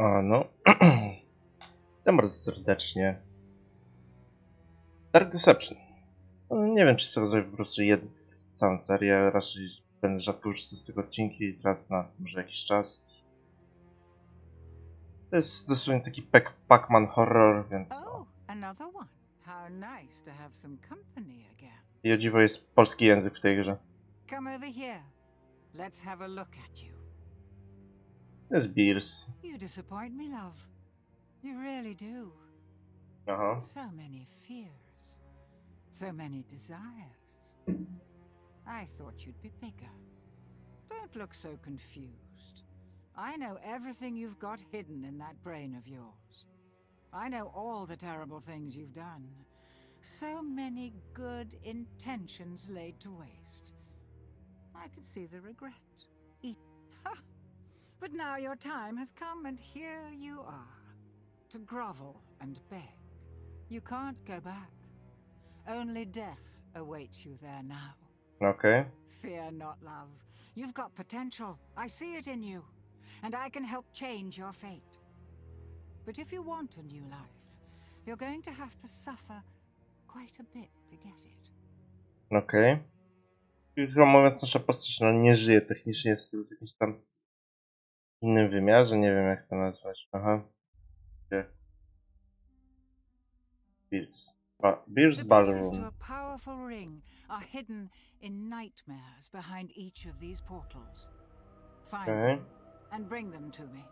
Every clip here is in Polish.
A no. Witam bardzo serdecznie. Dark Deception. No, nie wiem, czy chcę zrobić po prostu jedną całą serię. Raczej będę rzadko korzystał z tego odcinki. Teraz na może jakiś czas. To jest dosłownie taki Pac- Pac-Man horror, więc. Oh, another one. How nice to have some company again. I o dziwo jest polski język w tej grze. Come over here. Let's have a look at you. Jest Beers. You disappoint me, love. You really do. Aha. So many fears. So many desires. I thought you'd be bigger. Don't look so confused. I know everything you've got hidden in that brain of yours. I know all the terrible things you've done. So many good intentions laid to waste. I could see the regret. Eat. Ha! But now your time has come, and here you are. To grovel and beg. You can't go back. Only death awaits you there now. Okay. Fear not, love. You've got potential. I see it in you. And I can help change your fate. But if you want a new life, you're going to have to suffer quite a bit to get it. Okej. Krótko mówiąc, nasza postać no, nie żyje technicznie, jest w jakimś tam innym wymiarze, nie wiem jak to nazwać. Aha. Gdzie? Beers. Ba Beers Ballroom. to a powerful ring are hidden in nightmares behind each of these portals. Find Okej. them and bring them to me,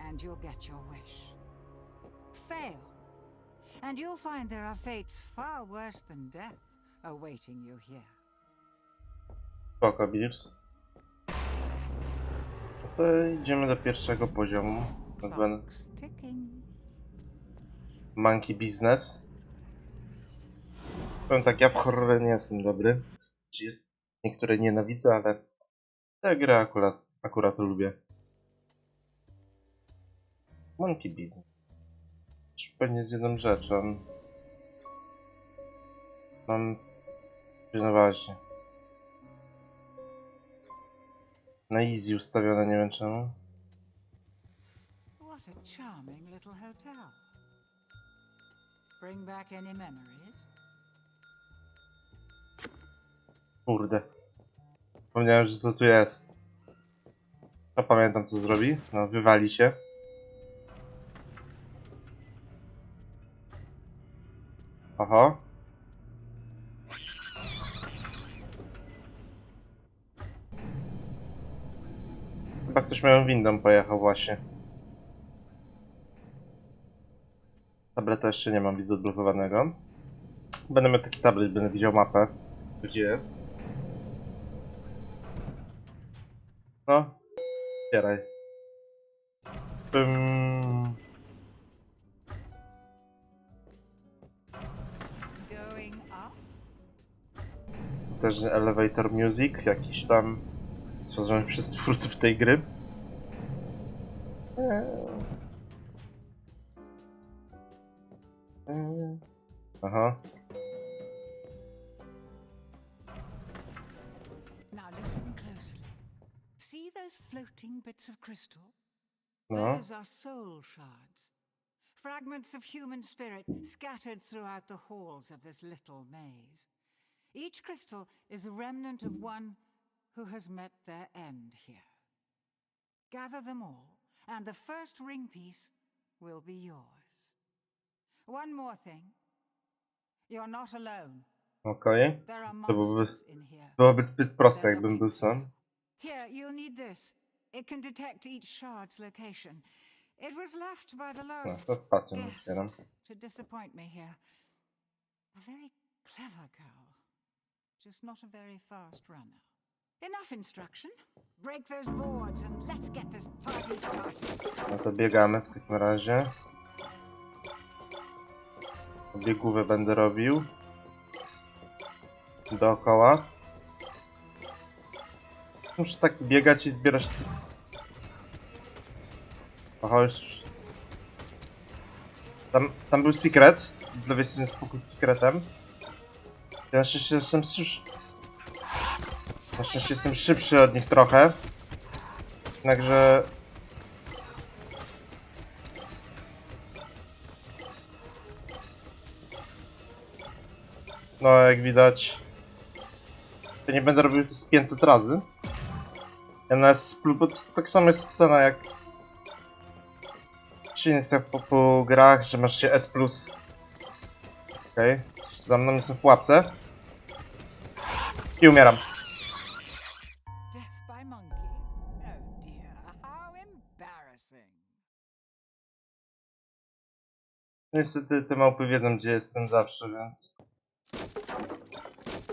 and you'll get your wish. Fail, and you'll find there are fates far worse than death awaiting you here. Spoko, Beers. To idziemy do pierwszego poziomu, nazwany. Monkey Business. Powiem tak, ja w horrory nie jestem dobry. Niektóre nienawidzę, ale tę grę akurat, akurat lubię. Monkey Business. Pewnie z jedną rzeczą. Mam... No właśnie. Na easy ustawione, nie wiem czemu. What a charming little hotel. Bring back any memories? Kurde. Wspomniałem, że to tu jest. To pamiętam co zrobi. No, wywali się. Oho. Ktoś moją windą pojechał właśnie. Tableta jeszcze nie mam widzę odblokowanego. Będę miał taki tablet, będę widział mapę. Gdzie jest? No. Otwieraj. Bym... Też Elevator Music, jakiś tam stworzony przez twórców tej gry. Eee. Eee. Aha. Now listen closely. See those floating bits of crystal? No. Those are soul shards. Fragments of human spirit scattered throughout the halls of this little maze. Each crystal is a remnant of one who has met their end here. Gather them all, and the first ring piece will be yours. One more thing. You're not alone. Okej. There are To byłoby, monsters in here. byłoby zbyt proste, jakbym był sam. Here, you'll need this. It can detect each shard's location. It was left by the No, lowest to spacją guest otwieram. to disappoint me here. A very clever girl, just not a very fast runner. Enough instruction. Break those boards and let's get this party started. No to biegamy w takim razie. Biegówę będę robił. Dookoła. Muszę tak biegać i zbierać... Już... Tam, tam był secret. Z lewej strony jest pokój z secretem. Ja na. Na szczęście jestem szybszy od nich trochę. Jednakże... No, jak widać... To nie będę robił z 500 razy. NS, bo to tak samo jest cena jak przy innych tak po, po, grach, że masz się S+. Okej, okay. za mną jestem w pułapce. I umieram. Niestety te małpy wiedzą, gdzie jestem zawsze, więc...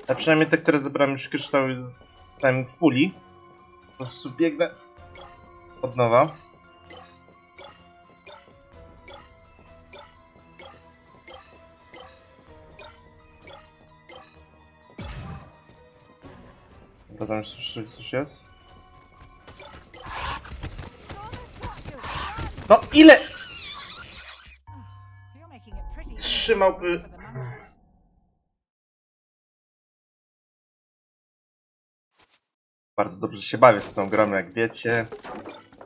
A przynajmniej te, które zebrałem już kryształy tam w puli. Po prostu biegnę od nowa. Bo tam jeszcze coś jest? No ile? It pretty Trzy easy małpy. for the monkeys. Bardzo dobrze się bawię z tą grą, jak wiecie.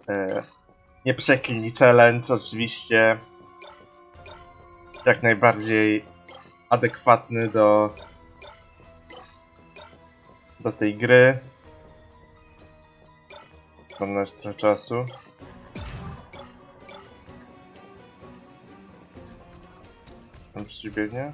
E, nie przeklini challenge, oczywiście. Jak najbardziej adekwatny do do tej gry. Mam trochę czasu. Tam coś biegnie?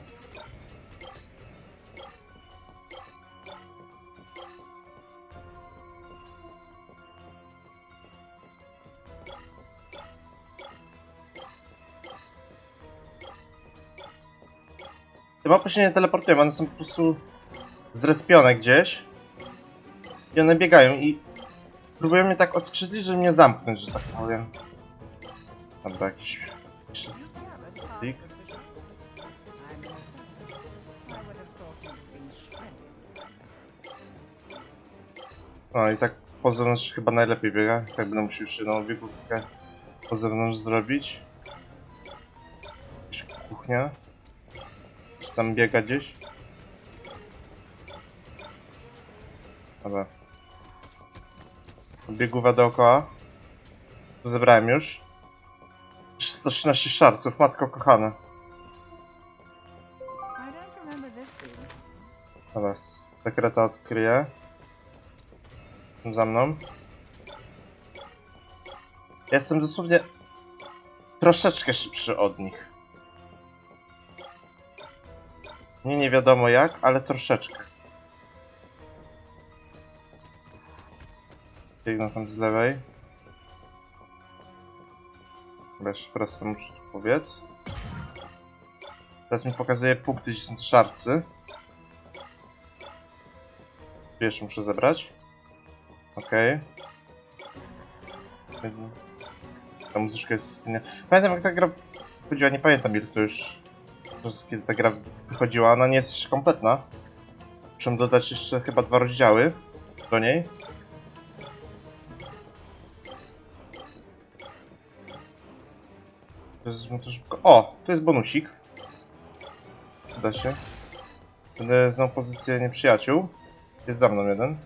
Te mapy się nie teleportują, one są po prostu zrespione gdzieś. I one biegają i próbują mnie tak odskrzydlić, żeby mnie zamknąć, że tak powiem. Dobra, jakiś... jakiś- No i tak po zewnątrz chyba najlepiej biega. Tak będę musiał jeszcze jedną biegówkę po zewnątrz zrobić. Jakaś kuchnia. Czy tam biega gdzieś? Dobra. Biegówa dookoła. Zebrałem już. 113 szarców, matko kochana. Dobra, sekreta odkryję. Za mną. Jestem dosłownie troszeczkę szybszy od nich. Nie, nie wiadomo jak, ale troszeczkę. Biegną tam z lewej. Chyba jeszcze prosto muszę tu powiedz. Teraz mi pokazuje punkty, gdzie są szarcy. Pierwszy muszę zebrać. Okej. Ta muzyczka jest... Nie. Pamiętam jak ta gra wychodziła, nie pamiętam ile to już... Kiedy ta gra wychodziła, ona nie jest jeszcze kompletna. Muszę dodać jeszcze chyba dwa rozdziały do niej. To jest, no to szybko. O! Tu jest bonusik. Uda się. Będę znał pozycję nieprzyjaciół. Jest za mną jeden.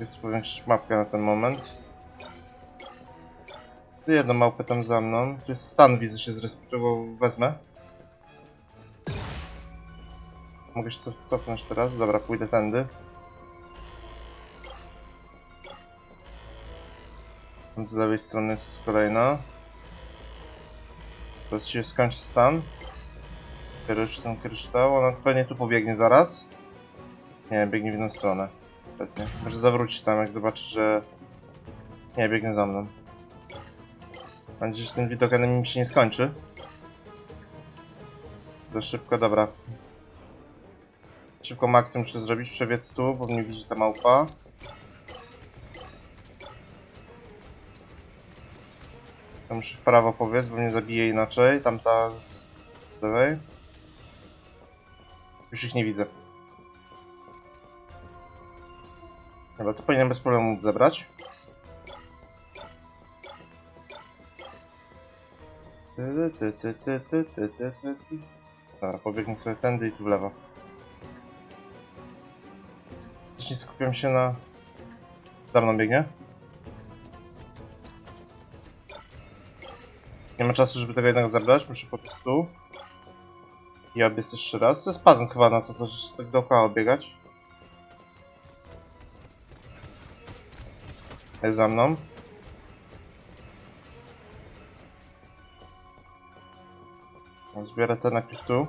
Jest powiększyć mapkę na ten moment. Tu jedną małpę tam za mną. Tu jest stan, widzę się zrespektował, wezmę. Mogę się cof- cofnąć teraz? Dobra, pójdę tędy. Z lewej strony jest kolejna. Teraz się skończy stan. Ten kryształ, ona pewnie tu pobiegnie zaraz. Nie, biegnie w inną stronę. Pewnie. Może zawrócić tam, jak zobaczy, że... Nie, biegnie za mną. Mam nadzieję, że ten widok mi się nie skończy. Za szybko, dobra. Szybką akcję muszę zrobić, przebiec tu, bo mnie widzi ta małpa. To muszę w prawo powiedz, bo mnie zabije inaczej. Tamta z lewej. Już ich nie widzę. Dobra, to powinienem bez problemu móc zebrać. Dobra, pobiegnę sobie tędy i tu w lewo. Wcześniej skupiam się na... Za mną biegnie. Nie ma czasu, żeby tego jednak zabrać, muszę po tu. I obiec jeszcze raz. Ze spadłem chyba na to, że tak dookoła obiegać. Jest za mną. Zbiorę ten najpierw tu.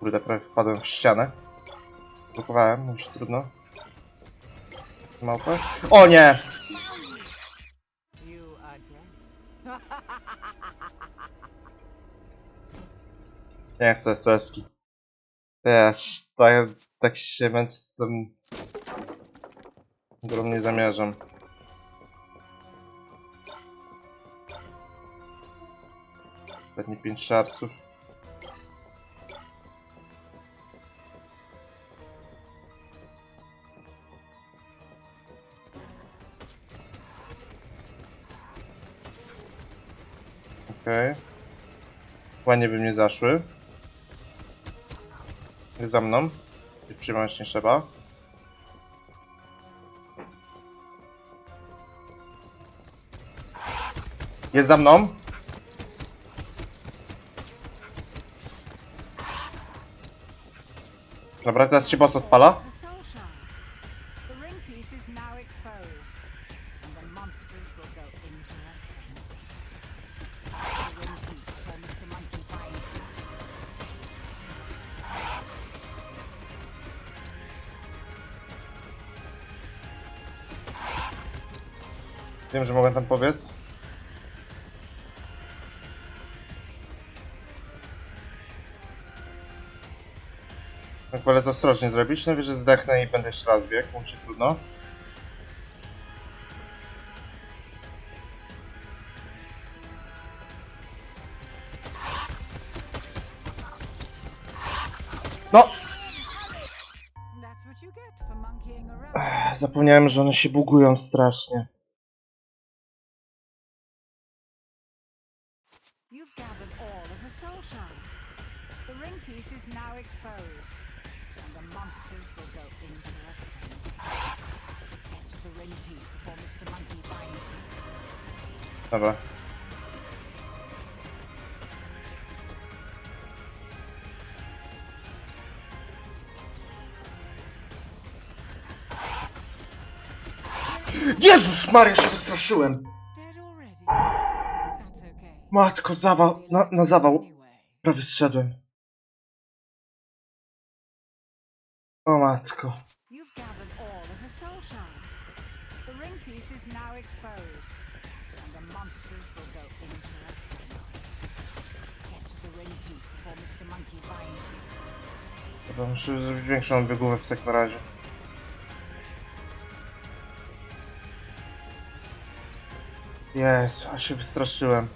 Kurde, prawie wpadłem w ścianę. Blokowałem, już trudno. Małpę? O nie! Nie chcę SS-ki. Też, tak, tak się męczyć z tym... Grą nie zamierzam. Ostatnie 5 szarców. Okej. Ładnie by mnie zaszły. Jest za mną. I Przyjmować nie trzeba. Jest za mną. Dobra, teraz się boss odpala. Wiem, że mogę tam powiedz. Tak wolę to ostrożnie zrobić, no wiesz, że zdechnę i będę jeszcze raz biegł, mu się trudno. No! Zapomniałem, że one się bugują strasznie. Jezus Maria, się wystraszyłem! Matko, zawał, na, na zawał. Prawie zszedłem. O matko. You've gathered all of the soul shards. The Jezu, się wystraszyłem.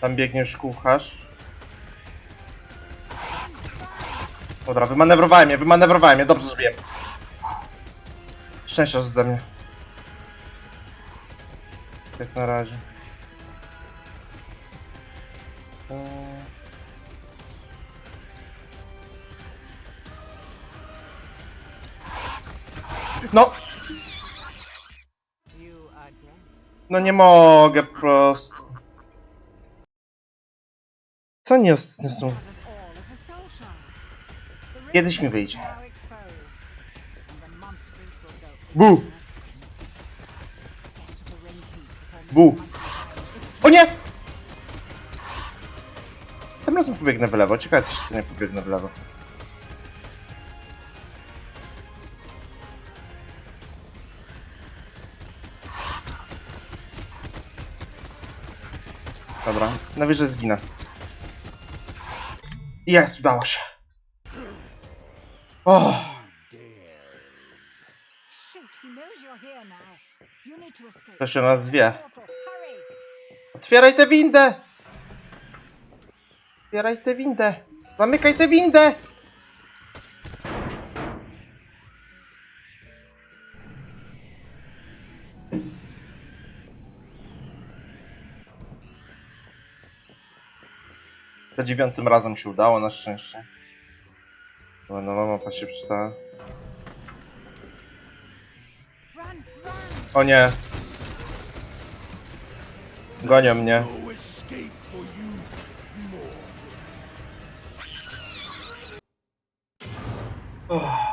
Tam biegnie już kucharz. Dobra, wymanewrowałem je, wymanewrowałem je, dobrze zrobiłem. Szczęścia ze mnie. Jak na razie. No, no nie mogę po prostu. Co nie ostatnio są? Kiedyś mi wyjdzie. Bu! Bu! O nie! Tym razem pobiegnę w lewo. Ciekawe, czy się nie pobiegnę w lewo. Dobra, najwyżej zginę. Jest, udało się. O, Shoot, he knows you're here now. You need to się nas wie. Otwieraj tę windę! Otwieraj tę windę! Zamykaj tę windę! Za dziewiątym razem się udało, na szczęście. Była nowa mapa się! Run! O nie. Gonią mnie.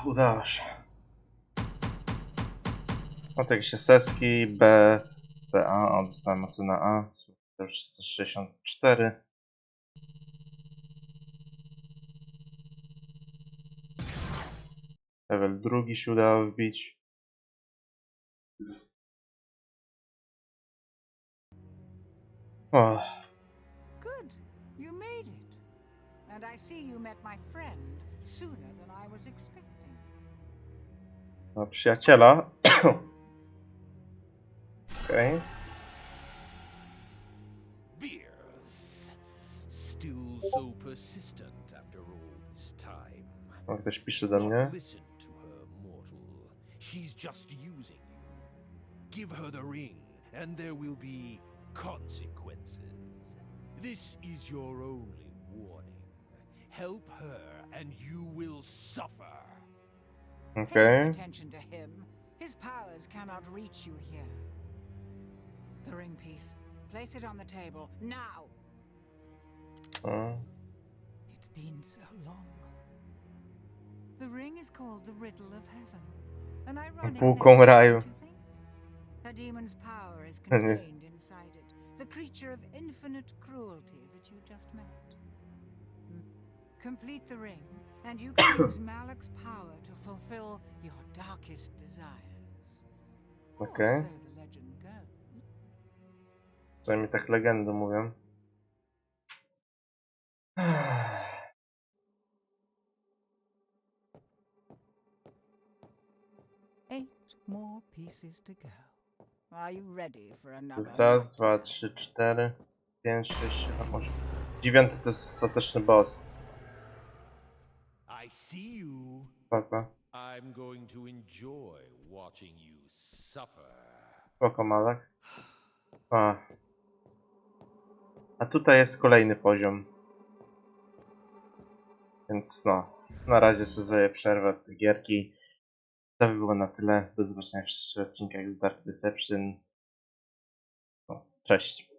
Udało się. O, tak się seski, B, C, A, o, dostałem ocenę A, 364. Level drugi się udało wbić. O, Good. You made it. And I see you met my friend sooner than I was expecting. ma przyjaciela. Okej. Beers. Still so persistent after all this time. O, ktoś pisze do mnie. listen. She's just using you. Give her the ring, and there will be consequences. This is your only warning. Help her, and you will suffer. Okay. Pay Okej. no attention to him. His powers cannot reach you here. The ring piece. Place it on the table. Now! O, It's been so long. The ring is called the Riddle of Heaven. An ironic thing. Her demon's power is contained inside it. The creature of infinite cruelty that you just met. Mm. Complete the ring, and you can use Malak's power to fulfill your darkest desires. Okay. Co mi tak legendy mówią? more pieces to go. Are you ready for To another? jest raz, dwa, trzy, cztery, pięć, sześć, siedem, osiem. Dziewiąty to jest ostateczny boss. I see you. Spoko. I'm going to enjoy watching you suffer. Spoko, Malak. A. A tutaj jest kolejny poziom. Więc no, na razie sobie zrobię przerwę w gierki. To by było na tyle. Do zobaczenia w przyszłych odcinkach z Dark Deception. Cześć.